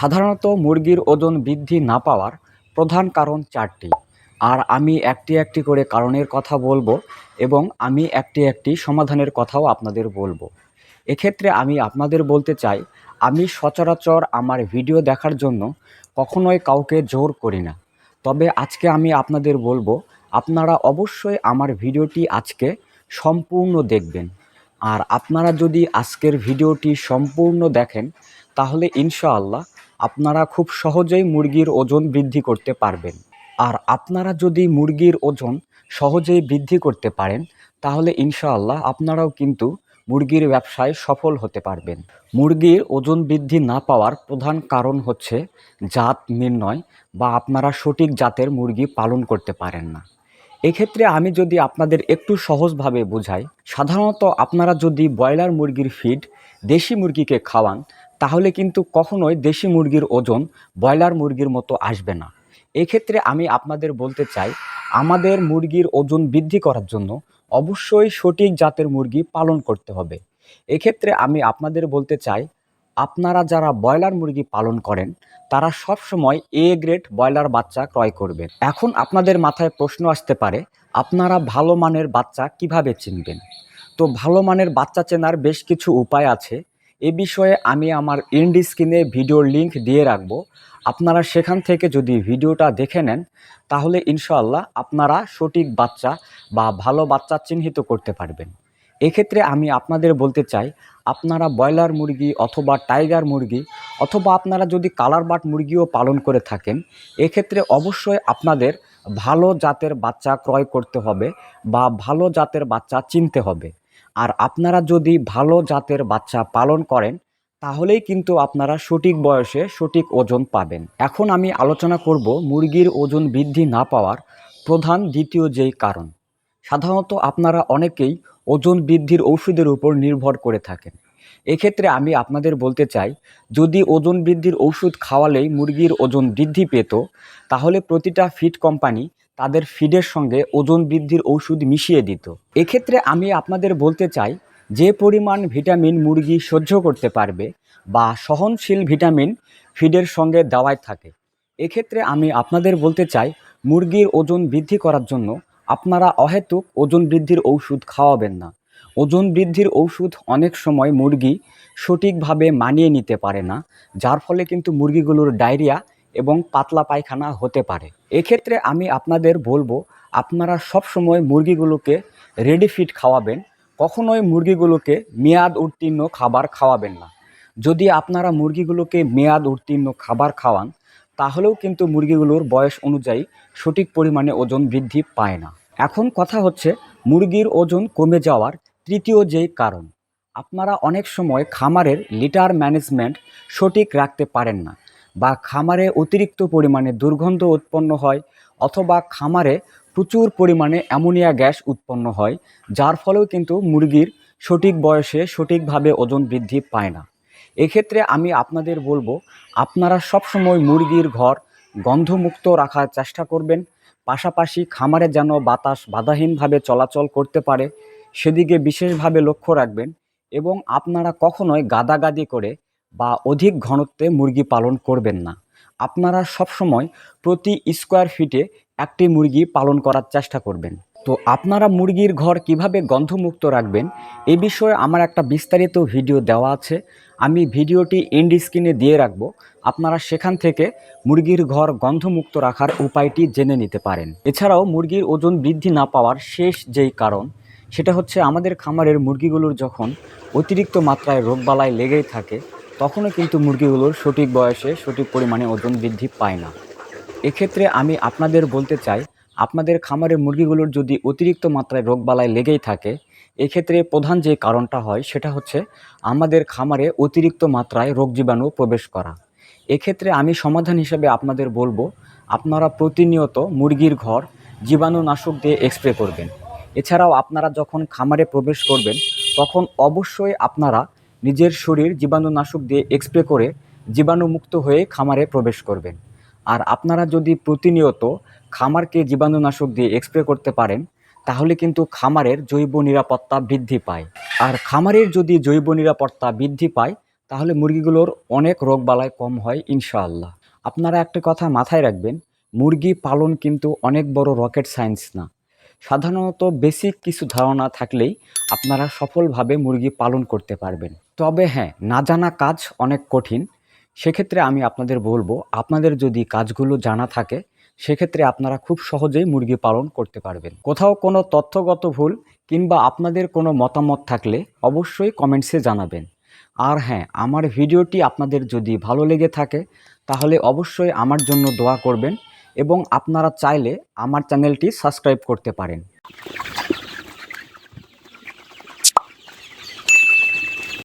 সাধারণত মুরগির ওজন বৃদ্ধি না পাওয়ার প্রধান কারণ চারটি। আর আমি একটি একটি করে কারণের কথা বলব এবং আমি একটি একটি সমাধানের কথাও আপনাদের বলব। এক্ষেত্রে আমি আপনাদের বলতে চাই, আমি সচরাচর আমার ভিডিও দেখার জন্য কখনোই কাউকে জোর করি না। তবে আজকে আমি আপনাদের বলব, আপনারা অবশ্যই আমার ভিডিওটি আজকে সম্পূর্ণ দেখবেন। আর আপনারা যদি আজকের ভিডিওটি সম্পূর্ণ দেখেন, তাহলে ইনশাআল্লাহ আপনারা খুব সহজেই মুরগির ওজন বৃদ্ধি করতে পারবেন। আর আপনারা যদি মুরগির ওজন সহজেই বৃদ্ধি করতে পারেন, তাহলে ইনশাআল্লাহ আপনারাও কিন্তু মুরগির ব্যবসায় সফল হতে পারবেন। মুরগির ওজন বৃদ্ধি না পাওয়ার প্রধান কারণ হচ্ছে জাত নির্ণয় বা আপনারা সঠিক জাতের মুরগি পালন করতে পারেন না। এক্ষেত্রে আমি যদি আপনাদের একটু সহজভাবে বোঝাই, সাধারণত আপনারা যদি ব্রয়লার মুরগির ফিড দেশি মুরগিকে খাওয়ান তাহলে কিন্তু কখনোই দেশি মুরগির ওজন ব্রয়লার মুরগির মতো আসবে না। এক্ষেত্রে আমি আপনাদের বলতে চাই, আমাদের মুরগির ওজন বৃদ্ধি করার জন্য অবশ্যই সঠিক জাতের মুরগি পালন করতে হবে। এক্ষেত্রে আমি আপনাদের বলতে চাই, আপনারা যারা ব্রয়লার মুরগি পালন করেন, তারা সব সময় এ গ্রেড ব্রয়লার বাচ্চা ক্রয় করবেন। এখন আপনাদের মাথায় প্রশ্ন আসতে পারে, আপনারা ভালো মানের বাচ্চা কীভাবে চিনবেন? তো ভালো মানের বাচ্চা চেনার বেশ কিছু উপায় আছে। এ বিষয়ে আমি আমার ইন্ড স্ক্রিনে ভিডিওর লিংক দিয়ে রাখব। আপনারা সেখান থেকে যদি ভিডিওটা দেখে নেন, তাহলে ইনশাআল্লাহ আপনারা সঠিক বাচ্চা বা ভালো বাচ্চা চিহ্নিত করতে পারবেন। এক্ষেত্রে আমি আপনাদের বলতে চাই, আপনারা ব্রয়লার মুরগি অথবা টাইগার মুরগি অথবা আপনারা যদি কালার বাট মুরগিও পালন করে থাকেন, এক্ষেত্রে অবশ্যই আপনাদের ভালো জাতের বাচ্চা ক্রয় করতে হবে বা ভালো জাতের বাচ্চা চিনতে হবে। আর আপনারা যদি ভালো জাতের বাচ্চা পালন করেন, তাহলেই কিন্তু আপনারা সঠিক বয়সে সঠিক ওজন পাবেন। এখন আমি আলোচনা করব মুরগির ওজন বৃদ্ধি না পাওয়ার প্রধান দ্বিতীয় যেই কারণ। সাধারণত আপনারা অনেকেই ওজন বৃদ্ধির ঔষধের উপর নির্ভর করে থাকেন। এক্ষেত্রে আমি আপনাদের বলতে চাই, যদি ওজন বৃদ্ধির ঔষধ খাওয়ালেই মুরগির ওজন বৃদ্ধি পেত, তাহলে প্রতিটা ফিড কোম্পানি তাদের ফিডের সঙ্গে ওজন বৃদ্ধির ওষুধ মিশিয়ে দিত। এক্ষেত্রে আমি আপনাদের বলতে চাই, যে পরিমাণ ভিটামিন মুরগি সহ্য করতে পারবে বা সহনশীল ভিটামিন ফিডের সঙ্গে দেওয়ায় থাকে। এক্ষেত্রে আমি আপনাদের বলতে চাই, মুরগির ওজন বৃদ্ধি করার জন্য আপনারা অহেতুক ওজন বৃদ্ধির ঔষধ খাওয়াবেন না। ওজন বৃদ্ধির ঔষধ অনেক সময় মুরগি সঠিকভাবে মানিয়ে নিতে পারে না, যার ফলে কিন্তু মুরগিগুলোর ডায়রিয়া এবং পাতলা পায়খানা হতে পারে। এক্ষেত্রে আমি আপনাদের বলব, আপনারা সবসময় মুরগিগুলোকে রেডি ফিড খাওয়াবেন। কখনোই মুরগিগুলোকে মেয়াদ উত্তীর্ণ খাবার খাওয়াবেন না। যদি আপনারা মুরগিগুলোকে মেয়াদ উত্তীর্ণ খাবার খাওয়ান, তাহলেও কিন্তু মুরগিগুলোর বয়স অনুযায়ী সঠিক পরিমাণে ওজন বৃদ্ধি পায় না। এখন কথা হচ্ছে, মুরগির ওজন কমে যাওয়ার তৃতীয় যেই কারণ, আপনারা অনেক সময় খামারের লিটার ম্যানেজমেন্ট সঠিক রাখতে পারেন না। বা খামারে অতিরিক্ত পরিমাণে দুর্গন্ধ উৎপন্ন হয় অথবা খামারে প্রচুর পরিমাণে অ্যামোনিয়া গ্যাস উৎপন্ন হয়, যার ফলেও কিন্তু মুরগির সঠিক বয়সে সঠিকভাবে ওজন বৃদ্ধি পায় না। এক্ষেত্রে আমি আপনাদের বলব, আপনারা সবসময় মুরগির ঘর গন্ধমুক্ত রাখার চেষ্টা করবেন। পাশাপাশি খামারে যেন বাতাস বাধাহীনভাবে চলাচল করতে পারে, সেদিকে বিশেষভাবে লক্ষ্য রাখবেন এবং আপনারা কখনোই গাদাগাদি করে বা অধিক ঘনত্বে মুরগি পালন করবেন না। আপনারা সবসময় প্রতি স্কোয়ার ফিটে একটি মুরগি পালন করার চেষ্টা করবেন। তো আপনারা মুরগির ঘর কীভাবে গন্ধমুক্ত রাখবেন, এ বিষয়ে আমার একটা বিস্তারিত ভিডিও দেওয়া আছে। আমি ভিডিওটি এন্ড স্ক্রিনে দিয়ে রাখব। আপনারা সেখান থেকে মুরগির ঘর গন্ধমুক্ত রাখার উপায়টি জেনে নিতে পারেন। এছাড়াও মুরগির ওজন বৃদ্ধি না পাওয়ার শেষ যেই কারণ, সেটা হচ্ছে আমাদের খামারের মুরগিগুলোর যখন অতিরিক্ত মাত্রায় রোগবালাই লেগেই থাকে তখনও কিন্তু মুরগিগুলোর সঠিক বয়সে সঠিক পরিমাণে ওজন বৃদ্ধি পায় না। এক্ষেত্রে আমি আপনাদের বলতে চাই, আপনাদের খামারের মুরগিগুলোর যদি অতিরিক্ত মাত্রায় রোগবালাই লেগেই থাকে, এক্ষেত্রে প্রধান যে কারণটা হয় সেটা হচ্ছে আমাদের খামারে অতিরিক্ত মাত্রায় রোগ জীবাণু প্রবেশ করা। এক্ষেত্রে আমি সমাধান হিসেবে আপনাদের বলব, আপনারা প্রতিনিয়ত মুরগির ঘর জীবাণুনাশক দিয়ে স্প্রে করবেন। এছাড়াও আপনারা যখন খামারে প্রবেশ করবেন, তখন অবশ্যই আপনারা নিজের শরীর জীবাণুনাশক দিয়ে এক্সপ্রে করে জীবাণুমুক্ত হয়ে খামারে প্রবেশ করবেন। আর আপনারা যদি প্রতিনিয়ত খামারকে জীবাণুনাশক দিয়ে এক্সপ্রে করতে পারেন, তাহলে কিন্তু খামারের জৈব নিরাপত্তা বৃদ্ধি পায়। আর খামারের যদি জৈব নিরাপত্তা বৃদ্ধি পায়, তাহলে মুরগিগুলোর অনেক রোগবালাই কম হয় ইনশাআল্লাহ। আপনারা একটা কথা মাথায় রাখবেন, মুরগি পালন কিন্তু অনেক বড় রকেট সায়েন্স না। সাধারণত বেসিক কিছু ধারণা থাকলেই আপনারা সফলভাবে মুরগি পালন করতে পারবেন। তবে হ্যাঁ না জানা কাজ অনেক কঠিন। সেক্ষেত্রে আমি আপনাদের বলব, আপনাদের যদি কাজগুলো জানা থাকে, সেক্ষেত্রে আপনারা খুব সহজেই মুরগি পালন করতে পারবেন। কোথাও কোনো তথ্যগত ভুল কিংবা আপনাদের কোনো মতামত থাকলে অবশ্যই কমেন্টসে জানাবেন। আর হ্যাঁ আমার ভিডিওটি আপনাদের যদি ভালো লেগে থাকে, তাহলে অবশ্যই আমার জন্য দোয়া করবেন। এবং আপনারা চাইলে আমার চ্যানেলটি সাবস্ক্রাইব করতে পারেন।